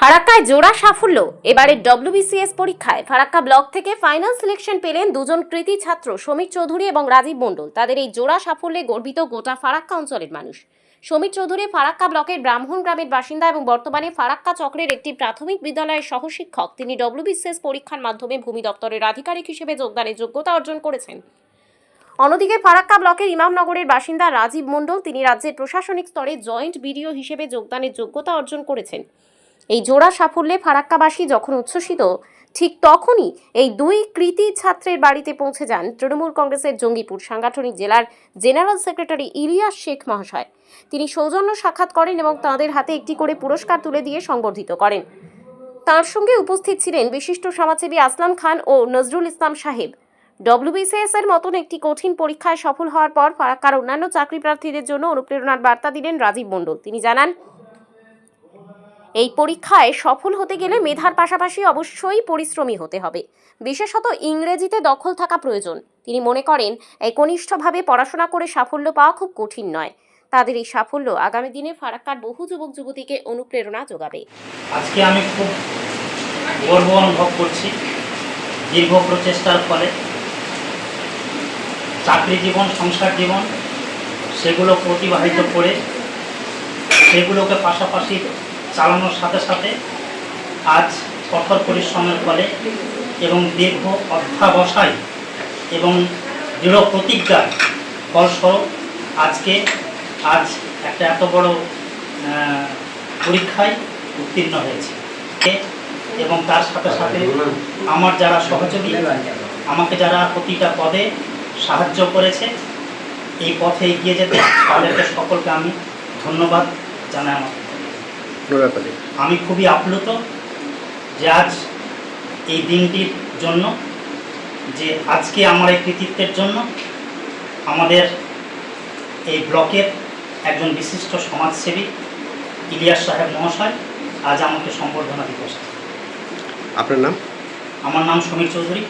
ফারাক্কায় জোড়া সাফল্য। এবারে ডব্লিউবিসিএস পরীক্ষায় ফারাক্কা ব্লক থেকে ফাইনাল সিলেকশন পেলেন দুজন কৃতি ছাত্র, সমীর চৌধুরী এবং রাজীব মণ্ডল। তাদের এই জোড়া সাফল্যে গর্বিত গোটা ফারাক্কা অঞ্চলের মানুষ। সমীর চৌধুরী ফারাক্কা ব্লকের ব্রাহ্মণ গ্রামের বাসিন্দা এবং বর্তমানে ফারাক্কা চক্রের একটি প্রাথমিক বিদ্যালয়ের সহশিক্ষক। তিনি ডব্লিউবিসিএস পরীক্ষার মাধ্যমে ভূমি দপ্তরের আধিকারিক হিসেবে যোগদানের যোগ্যতা অর্জন করেছেন। অন্যদিকে ফারাক্কা ব্লকের ইমামনগরের বাসিন্দা রাজীব মণ্ডল তিনি রাজ্যের প্রশাসনিক স্তরে জয়েন্ট বিডিও হিসেবে যোগদানের যোগ্যতা অর্জন করেছেন। এই জোড়া সাফল্যে ফারাক্কাবাসী যখন উচ্ছ্বসিত, ঠিক তখনই এই দুই কৃতি ছাত্রের বাড়িতে পৌঁছে যান তৃণমূল কংগ্রেসের জঙ্গিপুর সাংগঠনিক জেলার জেনারেল সেক্রেটারি ইলিয়াস শেখ মহাশয়। তিনি সৌজন্য সাক্ষাৎ করেন এবং তাঁদের হাতে একটি করে পুরস্কার তুলে দিয়ে সংবর্ধিত করেন। তার সঙ্গে উপস্থিত ছিলেন বিশিষ্ট সমাজসেবী আসলাম খান ও নজরুল ইসলাম সাহেব। ডব্লিউবিসিএস এর মতন একটি কঠিন পরীক্ষায় সফল হওয়ার পর ফারাক্কার অন্যান্য চাকরি প্রার্থীদের জন্য অনুপ্রেরণার বার্তা দিলেন রাজীব মণ্ডল। তিনি জানান এই পরীক্ষায় সফল হতে গেলে মেধার পাশাপাশি অবশ্যই পরিশ্রমী হতে হবে। বিশেষত ইংরেজিতে দখল থাকা প্রয়োজন। তিনি মনে করেন, একনিষ্ঠভাবে পড়াশোনা করে সাফল্য পাওয়া খুব কঠিন নয়। তাদের এই সাফল্য আগামী দিনে ফারাক্কার বহু যুবক যুবতীকে অনুপ্রেরণা যোগাবে। আজকে আমি খুব গর্ব অনুভব করছি। দীর্ঘ প্রচেষ্টার ফলে চাকরি জীবন, সংসার জীবন, সেগুলো প্রতিবাহিত করে, সেগুলোকে পাশাপাশি চালানোর সাথে সাথে আজ কঠোর পরিশ্রমের ফলে এবং দীর্ঘ অধ্যাবসায় এবং দৃঢ় প্রতিজ্ঞার ফলস্বরূপ আজকে আজ একটা এত বড় পরীক্ষায় উত্তীর্ণ হয়েছে। এবং তার সাথে সাথে আমার যারা সহযোগী, আমাকে যারা প্রতিটা পদে সাহায্য করেছে, এই পথে এগিয়ে যেতে তাদেরকে সকলকে আমি ধন্যবাদ জানাই আমি খুবই আপ্লুত যে আজ এই দিনটির জন্য যে আজকে আমার এই কৃতিত্বের জন্য আমাদের এই ব্লকের একজন বিশিষ্ট সমাজসেবী ইলিয়াস সাহেব মহাশয় আজ আমাকে সম্বর্ধনা দিতে আপনার নাম? আমার নাম সমীর চৌধুরী।